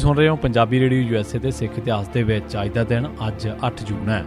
ਤੁਸੀਂ ਸੁਣ ਰਹੇ ਹੋ ਪੰਜਾਬੀ ਰੇਡੀਓ ਯੂਐਸਏ ਦੇ ਸਿੱਖ ਇਤਿਹਾਸ ਦੇ ਵਿੱਚ ਅੱਜ ਦਾ ਦਿਨ, ਅੱਜ 8 ਜੂਨ ਹੈ।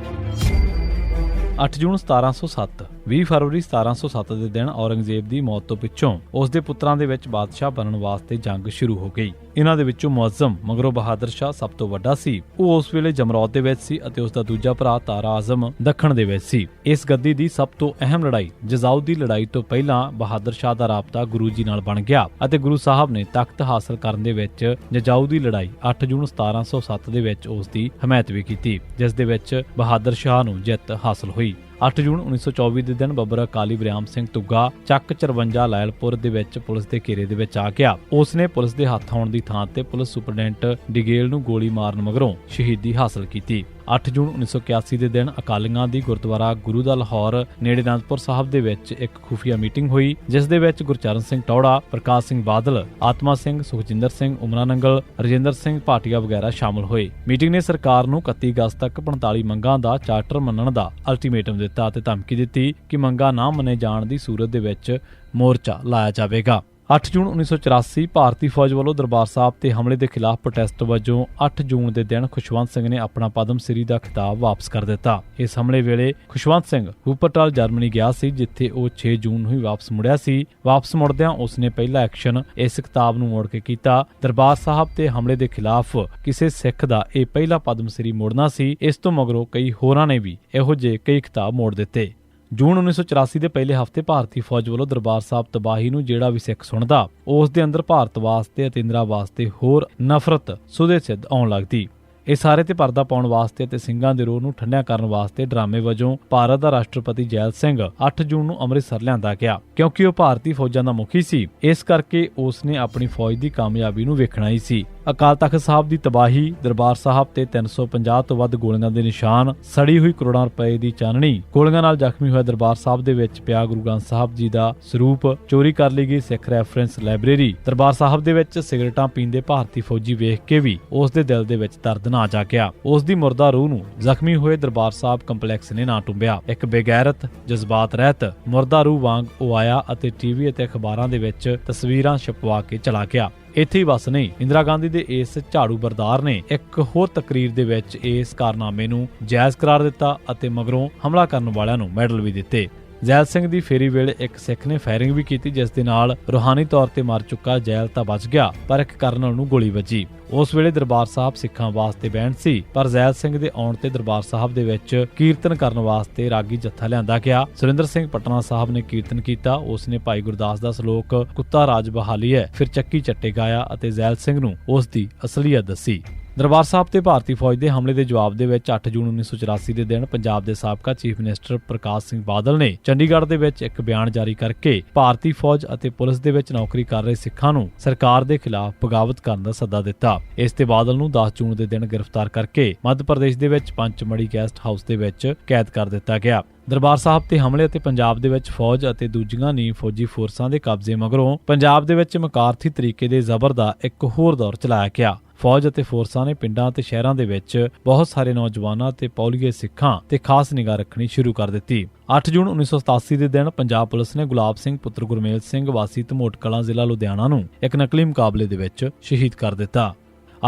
8 ਜੂਨ 1707 20 ਫਰਵਰੀ 1707 ਦੇ ਦਿਨ ਔਰੰਗਜ਼ੇਬ ਦੀ ਮੌਤ ਤੋਂ ਪਿੱਛੋਂ ਉਸ ਦੇ ਪੁੱਤਰਾਂ ਦੇ ਵਿੱਚ ਬਾਦਸ਼ਾਹ ਬਣਨ ਵਾਸਤੇ ਜੰਗ ਸ਼ੁਰੂ ਹੋ ਗਈ। ਇਹਨਾਂ ਦੇ ਵਿੱਚੋਂ ਮੁਅੱਜ਼ਮ ਮਗਰੋਂ ਬਹਾਦਰ ਸ਼ਾਹ ਸਭ ਤੋਂ ਵੱਡਾ ਸੀ। ਉਹ ਉਸ ਵੇਲੇ ਜਮਰੌਦ ਦੇ ਵਿੱਚ ਸੀ ਅਤੇ ਉਸ ਦਾ ਦੂਜਾ ਭਰਾ ਤਾਰਾ ਆਜ਼ਮ ਦੱਖਣ ਦੇ ਵਿੱਚ ਸੀ। ਇਸ ਗੱਦੀ ਦੀ ਸਭ ਤੋਂ ਅਹਿਮ ਲੜਾਈ ਜਜ਼ਾਉ ਦੀ ਲੜਾਈ ਤੋਂ ਪਹਿਲਾਂ ਬਹਾਦਰ ਸ਼ਾਹ ਦਾ ਰਾਬਤਾ ਗੁਰੂ ਜੀ ਨਾਲ ਬਣ ਗਿਆ ਅਤੇ ਗੁਰੂ ਸਾਹਿਬ ਨੇ ਤਖਤ ਹਾਸਲ ਕਰਨ ਦੇ ਵਿੱਚ ਜਜਾਉ ਦੀ ਲੜਾਈ 8 ਜੂਨ 1707 ਦੇ ਵਿੱਚ ਉਸ ਦੀ ਹਮਾਇਤ ਵੀ ਕੀਤੀ, ਜਿਸ ਦੇ ਵਿੱਚ ਬਹਾਦਰ ਸ਼ਾਹ ਨੂੰ ਜਿੱਤ ਹਾਸਲ ਹੋਈ। 8 ਜੂਨ 1924 ਦੇ ਦਿਨ ਬੱਬਰ ਅਕਾਲੀ ਬਰਿਆਮ ਸਿੰਘ ਤੁੱਗਾ ਚੱਕ 54 ਲਾਇਲਪੁਰ ਦੇ ਵਿੱਚ ਪੁਲਿਸ ਦੇ ਘੇਰੇ ਦੇ ਵਿੱਚ ਆ ਗਿਆ। ਉਸ ਨੇ ਪੁਲਿਸ ਦੇ ਹੱਥ ਆਉਣ ਦੀ ਥਾਂ ਤੇ ਪੁਲਿਸ ਸੁਪਰਡੈਂਟ ਡਿਗੇਲ ਨੂੰ ਗੋਲੀ ਮਾਰਨ ਮਗਰੋਂ ਸ਼ਹੀਦੀ ਹਾਸਲ ਕੀਤੀ। 8 ਜੂਨ 1981 ਦੇ ਦਿਨ ਅਕਾਲੀਆਂ ਦੀ ਗੁਰਦੁਆਰਾ ਗੁਰੂ ਦਾ ਲਾਹੌਰ ਨੇੜੇ ਅਨੰਦਪੁਰ ਸਾਹਿਬ ਦੇ ਵਿੱਚ ਇੱਕ ਖੁਫੀਆ ਮੀਟਿੰਗ ਹੋਈ, ਜਿਸ ਦੇ ਵਿੱਚ ਗੁਰਚਰਨ ਸਿੰਘ ਟੌੜਾ, ਪ੍ਰਕਾਸ਼ ਸਿੰਘ ਬਾਦਲ, ਆਤਮਾ ਸਿੰਘ, ਸੁਖਜਿੰਦਰ ਸਿੰਘ, ਉਮਰਾ ਨੰਗਲ, ਰਜਿੰਦਰ ਸਿੰਘ ਭਾਟੀਆ ਵਗੈਰਾ ਸ਼ਾਮਲ ਹੋਏ। ਮੀਟਿੰਗ ਨੇ ਸਰਕਾਰ ਨੂੰ 31 ਅਗਸਤ ਤੱਕ 45 ਮੰਗਾਂ ਦਾ ਚਾਰਟਰ ਮੰਨਣ ਦਾ ਅਲਟੀਮੇਟਮ ਦਿੱਤਾ ਅਤੇ ਧਮਕੀ ਦਿੱਤੀ ਕਿ ਮੰਗਾਂ ਨਾ ਮੰਨੇ ਜਾਣ ਦੀ ਸੂਰਤ ਦੇ ਵਿੱਚ ਮੋਰਚਾ ਲਾਇਆ ਜਾਵੇਗਾ। 8 ਜੂਨ 1984 ਭਾਰਤੀ ਫੌਜ ਵੱਲੋਂ ਦਰਬਾਰ ਸਾਹਿਬ ਤੇ ਹਮਲੇ ਦੇ ਖਿਲਾਫ ਪ੍ਰੋਟੈਸਟ ਵਜੋਂ 8 ਜੂਨ ਦੇ ਦਿਨ ਖੁਸ਼ਵੰਤ ਸਿੰਘ ਨੇ ਆਪਣਾ ਪਦਮ ਸ੍ਰੀ ਦਾ ਖਿਤਾਬ ਵਾਪਸ ਕਰ ਦਿੱਤਾ। ਇਸ ਹਮਲੇ ਵੇਲੇ ਖੁਸ਼ਵੰਤ ਸਿੰਘ ਹੂਪਰਟਾਲ ਜਰਮਨੀ ਗਿਆ ਸੀ, ਜਿੱਥੇ ਉਹ 6 ਜੂਨ ਨੂੰ ਹੀ ਵਾਪਸ ਮੁੜਿਆ ਸੀ। ਵਾਪਸ ਮੁੜਦਿਆਂ ਉਸ ਨੇ ਪਹਿਲਾ ਐਕਸ਼ਨ ਇਸ ਖਿਤਾਬ ਨੂੰ ਮੋੜ ਕੇ ਕੀਤਾ। ਦਰਬਾਰ ਸਾਹਿਬ ਤੇ ਹਮਲੇ ਦੇ ਖਿਲਾਫ ਕਿਸੇ ਸਿੱਖ ਦਾ ਇਹ ਪਹਿਲਾ ਪਦਮ ਸ੍ਰੀ ਮੋੜਨਾ ਸੀ। ਇਸ ਤੋਂ ਮਗਰੋਂ ਕਈ ਹੋਰਾਂ ਨੇ ਵੀ ਇਹੋ ਜਿਹੇ ਕਈ ਖਿਤਾਬ ਮੋੜ ਦਿੱਤੇ। ਜੂਨ 1984 ਦੇ ਪਹਿਲੇ ਹਫ਼ਤੇ ਭਾਰਤੀ ਫੌਜ ਵੱਲੋਂ ਦਰਬਾਰ ਸਾਹਿਬ ਤਬਾਹੀ ਨੂੰ ਜਿਹੜਾ ਵੀ ਸਿੱਖ ਸੁਣਦਾ, ਉਸ ਦੇ ਅੰਦਰ ਭਾਰਤ ਵਾਸਤੇ ਅਤੇ ਇੰਦਰਾ ਵਾਸਤੇ ਹੋਰ ਨਫ਼ਰਤ ਸੁਦੇ ਸਿੱਧ ਆਉਣ ਲੱਗਦੀ ਇਹ ਸਾਰੇ ਤੇ ਪਰਦਾ ਪਾਉਣ ਵਾਸਤੇ ਅਤੇ ਸਿੰਘਾਂ ਦੇ ਰੋਹ ਨੂੰ ਠੰਡਿਆ ਕਰਨ ਵਾਸਤੇ ਡਰਾਮੇ ਵਜੋਂ ਭਾਰਤ ਦਾ ਰਾਸ਼ਟਰਪਤੀ ਜੈਲ ਸਿੰਘ 8 ਜੂਨ ਨੂੰ ਅੰਮ੍ਰਿਤਸਰ ਲਿਆਂਦਾ ਗਿਆ, ਕਿਉਂਕਿ ਉਹ ਭਾਰਤੀ ਫੌਜਾਂ ਦਾ ਮੁਖੀ ਸੀ। ਇਸ ਕਰਕੇ ਉਸ ਨੇ ਆਪਣੀ ਫੌਜ ਦੀ ਕਾਮਯਾਬੀ ਨੂੰ ਵੇਖਣਾ ਹੀ ਸੀ। ਅਕਾਲ ਤਖਤ ਸਾਹਿਬ ਦੀ ਤਬਾਹੀ ਦਰਬਾਰ ਸਾਹਿਬ ਤੇ 350 ਤੋਂ ਵੱਧ ਗੋਲੀਆਂ ਦੇ ਨਿਸ਼ਾਨ, ਸੜੀ ਹੋਈ ਕਰੋੜਾਂ ਰੁਪਏ ਦੀ ਚਾਨਣੀ, ਗੋਲੀਆਂ ਨਾਲ ਜ਼ਖਮੀ ਹੋਇਆ ਦਰਬਾਰ ਸਾਹਿਬ ਦੇ ਵਿੱਚ ਪਿਆ ਗੁਰੂ ਗ੍ਰੰਥ ਸਾਹਿਬ ਜੀ ਦਾ ਸਰੂਪ, ਚੋਰੀ ਕਰ ਲਈ ਗਈ ਸਿੱਖ ਰੈਫਰੈਂਸ ਲਾਇਬ੍ਰੇਰੀ। ਦਰਬਾਰ ਸਾਹਿਬ ਦੇ ਵਿੱਚ ਸਿਗਰਟਾਂ ਪੀਂਦੇ ਭਾਰਤੀ ਫੌਜੀ ਵੇਖ ਕੇ ਵੀ ਉਸ ਦੇ ਦਿਲ ਦੇ ਵਿੱਚ ਦਰਦ ਨਾ ਜਾਗਿਆ ਉਸ ਦੀ ਮੁਰਦਾ ਰੂਹ ਨੂੰ ਜ਼ਖਮੀ ਹੋਏ ਦਰਬਾਰ ਸਾਹਿਬ ਕੰਪਲੈਕਸ ਨੇ ਨਾ ਟੁੰਬਿਆ। ਇੱਕ ਬੇਗੈਰਤ, ਜਜ਼ਬਾਤ ਰਹਿਤ ਮੁਰਦਾ ਰੂਹ ਵਾਂਗ ਉਹ ਆਇਆ ਅਤੇ ਟੀਵੀ ਅਤੇ ਅਖਬਾਰਾਂ ਦੇ ਵਿੱਚ ਤਸਵੀਰਾਂ ਛਪਵਾ ਕੇ ਚਲਾ ਗਿਆ। ਇੱਥੇ ਹੀ ਬਸ ਨਹੀਂ। ਇੰਦਰਾ ਗਾਂਧੀ ਦੇ ਇਸ ਝਾੜੂ ਬਰਦਾਰ ਨੇ ਇੱਕ ਹੋਰ ਤਕਰੀਰ ਦੇ ਵਿੱਚ ਇਸ ਕਾਰਨਾਮੇ ਨੂੰ ਜਾਇਜ਼ ਕਰਾਰ ਦਿੱਤਾ ਅਤੇ ਮਗਰੋਂ ਹਮਲਾ ਕਰਨ ਵਾਲਿਆਂ ਨੂੰ ਮੈਡਲ ਵੀ ਦਿੱਤੇ। ਜੈਲ ਸਿੰਘ ਦੀ ਫੇਰੀ ਵੇਲੇ ਇੱਕ ਸਿੱਖ ਨੇ ਫਾਇਰਿੰਗ ਵੀ ਕੀਤੀ, ਜਿਸ ਦੇ ਨਾਲ ਰੂਹਾਨੀ ਤੌਰ ਤੇ ਮਰ ਚੁੱਕਾ ਜੈਲ ਤਾਂ ਬਚ ਗਿਆ, ਪਰ ਇੱਕ ਕਰਨਲ ਨੂੰ ਗੋਲੀ ਵੱਜੀ। ਉਸ ਵੇਲੇ ਦਰਬਾਰ ਸਾਹਿਬ ਸਿੱਖਾਂ ਵਾਸਤੇ ਬੈਂਡ ਸੀ, ਪਰ ਜ਼ੈਲ ਸਿੰਘ ਦੇ ਆਉਣ ਤੇ ਦਰਬਾਰ ਸਾਹਿਬ ਦੇ ਵਿੱਚ ਕੀਰਤਨ ਕਰਨ ਵਾਸਤੇ ਰਾਗੀ ਜੱਥਾ ਲਿਆਂਦਾ ਗਿਆ। ਸੁਰਿੰਦਰ ਸਿੰਘ ਪਟਨਾ ਸਾਹਿਬ ਨੇ ਕੀਰਤਨ ਕੀਤਾ, ਉਸ ਨੇ ਭਾਈ ਗੁਰਦਾਸ ਦਾ ਸ਼ਲੋਕ ਕੁੱਤਾ ਰਾਜ ਬਹਾਲੀ ਹੈ ਫਿਰ ਚੱਕੀ ਚੱਟੇ ਗਾਇਆ ਅਤੇ ਜ਼ੈਲ ਸਿੰਘ ਨੂੰ ਉਸ ਦੀ ਅਸਲੀਅਤ ਦੱਸੀ। ਦਰਬਾਰ ਸਾਹਿਬ ਤੇ ਭਾਰਤੀ ਫੌਜ ਦੇ ਹਮਲੇ ਦੇ ਜਵਾਬ ਦੇ ਵਿੱਚ 8 ਜੂਨ 1984 ਦੇ ਦਿਨ ਪੰਜਾਬ ਦੇ ਸਾਬਕਾ ਚੀਫ ਮਿਨਿਸਟਰ ਪ੍ਰਕਾਸ਼ ਸਿੰਘ ਬਾਦਲ ਨੇ ਚੰਡੀਗੜ੍ਹ ਦੇ ਵਿੱਚ ਇੱਕ ਬਿਆਨ ਜਾਰੀ ਕਰਕੇ ਭਾਰਤੀ ਫੌਜ ਅਤੇ ਪੁਲਿਸ ਦੇ ਵਿੱਚ ਨੌਕਰੀ ਕਰ ਰਹੇ ਸਿੱਖਾਂ ਨੂੰ ਸਰਕਾਰ ਦੇ ਖਿਲਾਫ ਬਗਾਵਤ ਕਰਨ ਦਾ ਸੱਦਾ ਦਿੱਤਾ। ਇਸ ਤੇ ਬਾਦਲ ਨੂੰ 10 ਜੂਨ ਦੇ ਦਿਨ ਗ੍ਰਿਫਤਾਰ ਕਰਕੇ ਮੱਧ ਪ੍ਰਦੇਸ਼ ਦੇ ਵਿੱਚ ਪੰਚਮੜੀ ਗੈਸਟ ਹਾਊਸ ਦੇ ਵਿੱਚ ਕੈਦ ਕਰ ਦਿੱਤਾ ਗਿਆ। ਦਰਬਾਰ ਸਾਹਿਬ ਤੇ ਹਮਲੇ ਅਤੇ ਪੰਜਾਬ ਦੇ ਵਿੱਚ ਫੌਜ ਅਤੇ ਦੂਜੀਆਂ ਨੀ ਫੌਜੀ ਫੋਰਸਾਂ ਦੇ ਕਬਜ਼ੇ ਮਗਰੋਂ ਪੰਜਾਬ ਦੇ ਵਿੱਚ ਮਕਾਰਥੀ ਤਰੀਕੇ ਦੇ ਜ਼ਬਰ ਦਾ ਇੱਕ ਹੋਰ ਦੌਰ ਚਲਾਇਆ ਗਿਆ। ਫੌਜ ਅਤੇ ਫੋਰਸਾਂ ਨੇ ਪਿੰਡਾਂ ਅਤੇ ਸ਼ਹਿਰਾਂ ਦੇ ਵਿੱਚ ਬਹੁਤ ਸਾਰੇ ਨੌਜਵਾਨਾਂ ਤੇ ਪੌਲੀਏ ਸਿੱਖਾਂ ਤੇ ਖਾਸ ਨਿਗਾਹ ਰੱਖਣੀ ਸ਼ੁਰੂ ਕਰ ਦਿੱਤੀ। 8 ਜੂਨ 1987 ਦੇ ਦਿਨ ਪੰਜਾਬ ਪੁਲਿਸ ਨੇ ਗੁਲਾਬ ਸਿੰਘ ਪੁੱਤਰ ਗੁਰਮੇਲ ਸਿੰਘ ਵਾਸੀ ਧਮੋਟ ਕਲਾਂ ਜ਼ਿਲ੍ਹਾ ਲੁਧਿਆਣਾ ਨੂੰ ਇੱਕ ਨਕਲੀ ਮੁਕਾਬਲੇ ਦੇ ਵਿੱਚ ਸ਼ਹੀਦ ਕਰ ਦਿੱਤਾ।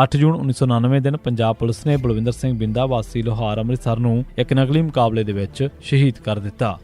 8 ਜੂਨ 1999 ਦਿਨ ਪੰਜਾਬ ਪੁਲਿਸ ਨੇ ਬਲਵਿੰਦਰ ਸਿੰਘ ਬਿੰਦਾ ਵਾਸੀ ਲੋਹਾਰ ਅੰਮ੍ਰਿਤਸਰ ਨੂੰ ਇੱਕ ਨਕਲੀ ਮੁਕਾਬਲੇ ਦੇ ਵਿੱਚ ਸ਼ਹੀਦ ਕਰ ਦਿੱਤਾ।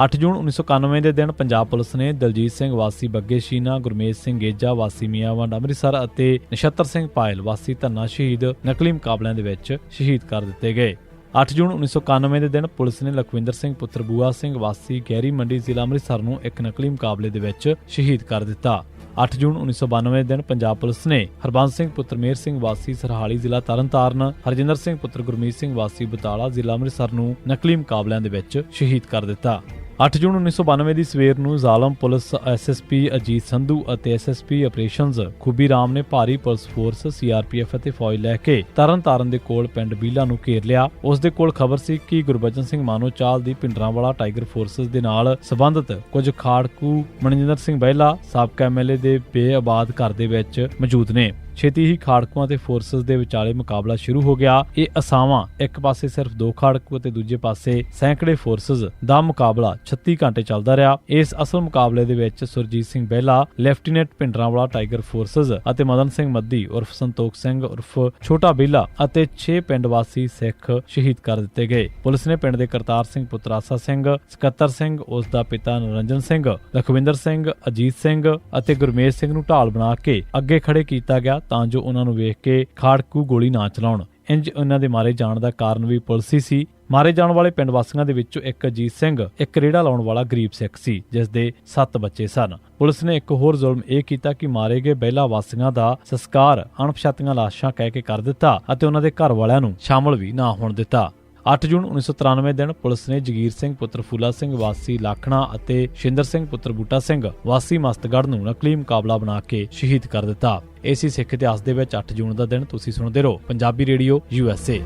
8 ਜੂਨ 1991 ਦੇ ਦਿਨ ਪੰਜਾਬ ਪੁਲਿਸ ਨੇ ਦਲਜੀਤ ਸਿੰਘ ਵਾਸੀ, ਬੱਗੇ ਸ਼ੀਨਾ, ਗੁਰਮੇਜ ਸਿੰਘ ਗੇਜਾ, ਵਾਸੀ ਮੀਆਂਵੰਡ ਅੰਮ੍ਰਿਤਸਰ ਅਤੇ ਨਛੱਤਰ ਸਿੰਘ ਪਾਇਲ, ਵਾਸੀ ਧੰਨਾ ਸ਼ਹੀਦ, ਨਕਲੀ ਮੁਕਾਬਲਿਆਂ ਦੇ ਵਿੱਚ ਸ਼ਹੀਦ ਕਰ ਦਿੱਤੇ ਗਏ। 8 ਜੂਨ 1991 ਦੇ ਦਿਨ ਪੁਲਿਸ ਨੇ ਲਖਵਿੰਦਰ ਸਿੰਘ, ਪੁੱਤਰ ਬੂਆ ਸਿੰਘ, ਵਾਸੀ ਗਹਿਰੀ ਮੰਡੀ ਜ਼ਿਲ੍ਹਾ ਅੰਮ੍ਰਿਤਸਰ ਨੂੰ ਇੱਕ ਨਕਲੀ ਮੁਕਾਬਲੇ ਦੇ ਵਿੱਚ ਸ਼ਹੀਦ ਕਰ ਦਿੱਤਾ। 8 ਜੂਨ 1992 ਦੇ ਦਿਨ ਪੰਜਾਬ ਪੁਲਿਸ ਨੇ ਹਰਬੰਸ ਸਿੰਘ, ਪੁੱਤਰ ਮੇਰ ਸਿੰਘ, ਵਾਸੀ ਸਰਹਾਲੀ ਜ਼ਿਲ੍ਹਾ ਤਰਨਤਾਰਨ, ਹਰਜਿੰਦਰ ਸਿੰਘ, ਪੁੱਤਰ ਗੁਰਮੀਤ ਸਿੰਘ, ਵਾਸੀ ਬਤਾਲਾ ਜ਼ਿਲ੍ਹਾ ਅੰਮ੍ਰਿਤਸਰ ਨੂੰ ਨਕਲੀ ਮੁਕਾਬਲਿਆਂ ਦੇ ਵਿੱਚ ਸ਼ਹੀਦ ਕਰ ਦਿੱਤਾ। 8 ਜੂਨ 1992 ਦੀ ਸਵੇਰ ਨੂੰ ਜ਼ਾਲਮ ਪੁਲਿਸ ਐਸਐਸਪੀ ਅਜੀਤ ਸੰਧੂ ਅਤੇ ਐਸਐਸਪੀ ਆਪਰੇਸ਼ਨਜ਼ ਖੂਬੀ ਰਾਮ ਨੇ ਭਾਰੀ ਪੁਲਿਸ ਫੋਰਸ ਸੀਆਰਪੀਐਫ ਅਤੇ ਫੌਜ ਲੈ ਕੇ ਤਰਨਤਾਰਨ ਦੇ ਕੋਲ ਪਿੰਡ ਬੀਲਾ ਨੂੰ ਘੇਰ ਲਿਆ। ਉਸ ਦੇ ਕੋਲ ਖਬਰ ਸੀ ਕਿ ਗੁਰਬਚਨ ਸਿੰਘ ਮਾਨੋਚਾਲ ਦੀ ਪਿੰਡਰਾਂਵਾਲਾ ਟਾਈਗਰ ਫੋਰਸਸ ਦੇ ਨਾਲ ਸੰਬੰਧਿਤ ਕੁਝ ਖਾੜਕੂ ਮਨਜਿੰਦਰ ਸਿੰਘ ਬਹਿਲਾ, ਸਾਬਕਾ ਐਮਐਲਏ ਦੇ ਬੇਆਬਾਦ ਘਰ ਦੇ ਵਿੱਚ ਮੌਜੂਦ ਨੇ। ਛੇਤੀ ਹੀ ਖਾੜਕੂਆਂ ਤੇ ਫੋਰਸਸ ਦੇ ਵਿਚਾਲੇ ਮੁਕਾਬਲਾ ਸ਼ੁਰੂ ਹੋ ਗਿਆ। ਇਹ ਅਸਾਵਾਂ ਇੱਕ ਪਾਸੇ ਸਿਰਫ ਦੋ ਖਾੜਕੂ ਅਤੇ ਦੂਜੇ ਪਾਸੇ ਸੈਂਕੜੇ ਫੋਰਸਸ ਦਾ ਮੁਕਾਬਲਾ 36 ਘੰਟੇ ਚੱਲਦਾ ਰਿਹਾ। ਇਸ ਅਸਲ ਮੁਕਾਬਲੇ ਦੇ ਵਿੱਚ Surjit Singh Behla lieutenant Bhindranwala tiger forces ਅਤੇ ਮਦਨ ਸਿੰਘ ਮੱਦੀ, ਉਰਫ ਸੰਤੋਖ ਸਿੰਘ, ਉਰਫ ਛੋਟਾ ਬੇਲਾ ਅਤੇ 6 ਪਿੰਡ ਵਾਸੀ ਸਿੱਖ ਸ਼ਹੀਦ ਕਰ ਦਿੱਤੇ ਗਏ। ਪੁਲਿਸ ਨੇ ਪਿੰਡ ਦੇ ਕਰਤਾਰ ਸਿੰਘ ਪੁੱਤਰ ਸਿੰਘ, ਸਕੱਤਰ ਸਿੰਘ, ਉਸ ਦਾ ਪਿਤਾ ਨਰਿੰਜਨ ਸਿੰਘ, ਲਖਵਿੰਦਰ ਸਿੰਘ, ਅਜੀਤ ਸਿੰਘ ਅਤੇ ਗੁਰਮੇਜ ਸਿੰਘ ਨੂੰ ਢਾਲ ਬਣਾ ਕੇ ਅੱਗੇ ਖੜੇ ਕੀਤਾ ਗਿਆ ਤਾਂ ਜੋ ਉਹਨਾਂ ਨੂੰ ਵੇਖ ਕੇ ਖਾੜਕੂ ਗੋਲੀ ਨਾ ਚਲਾਉਣ। ਇੰਜ ਉਹਨਾਂ ਦੇ ਮਾਰੇ ਜਾਣ ਦਾ ਕਾਰਨ ਵੀ ਪੁਲਿਸ ਹੀ ਸੀ। ਮਾਰੇ ਜਾਣ ਵਾਲੇ ਪਿੰਡ ਵਾਸੀਆਂ ਦੇ ਵਿੱਚੋਂ ਇੱਕ ਅਜੀਤ ਸਿੰਘ, ਇੱਕ ਰੇੜਾ ਲਾਉਣ ਵਾਲਾ ਗਰੀਬ ਸਿੱਖ ਸੀ, ਜਿਸ ਦੇ 7 ਬੱਚੇ ਸਨ। ਪੁਲਿਸ ਨੇ ਇੱਕ ਹੋਰ ਜ਼ੁਲਮ ਇਹ ਕੀਤਾ ਕਿ ਮਾਰੇ ਗਏ ਬਹਿਲਾ ਵਾਸੀਆਂ ਦਾ ਸੰਸਕਾਰ ਅਣਪਛਾਤੀਆਂ ਲਾਸ਼ਾਂ ਕਹਿ ਕੇ ਕਰ ਦਿੱਤਾ ਅਤੇ ਉਹਨਾਂ ਦੇ ਘਰ ਵਾਲਿਆਂ ਨੂੰ ਸ਼ਾਮਲ ਵੀ ਨਾ ਹੋਣ ਦਿੱਤਾ। 8 ਜੂਨ 1993 ਦਿਨ ਪੁਲਿਸ ਨੇ ਜਗੀਰ ਸਿੰਘ, ਪੁੱਤਰ ਫੂਲਾ ਸਿੰਘ, ਵਾਸੀ ਲਾਖਣਾ ਅਤੇ ਸ਼ਿੰਦਰ ਸਿੰਘ, ਪੁੱਤਰ ਬੂਟਾ ਸਿੰਘ ਵਾਸੀ ਮਸਤਗੜ੍ਹ ਨੂੰ ਨਕਲੀ ਮੁਕਾਬਲਾ ਬਣਾ ਕੇ ਸ਼ਹੀਦ ਕਰ ਦਿੱਤਾ। ਏਸੀ ਸਿੱਖ ਇਤਿਹਾਸ ਦੇ ਵਿੱਚ 8 ਜੂਨ ਦਾ ਦਿਨ ਤੁਸੀਂ ਸੁਣਦੇ ਰਹੋ ਪੰਜਾਬੀ ਰੇਡੀਓ ਯੂਐਸਏ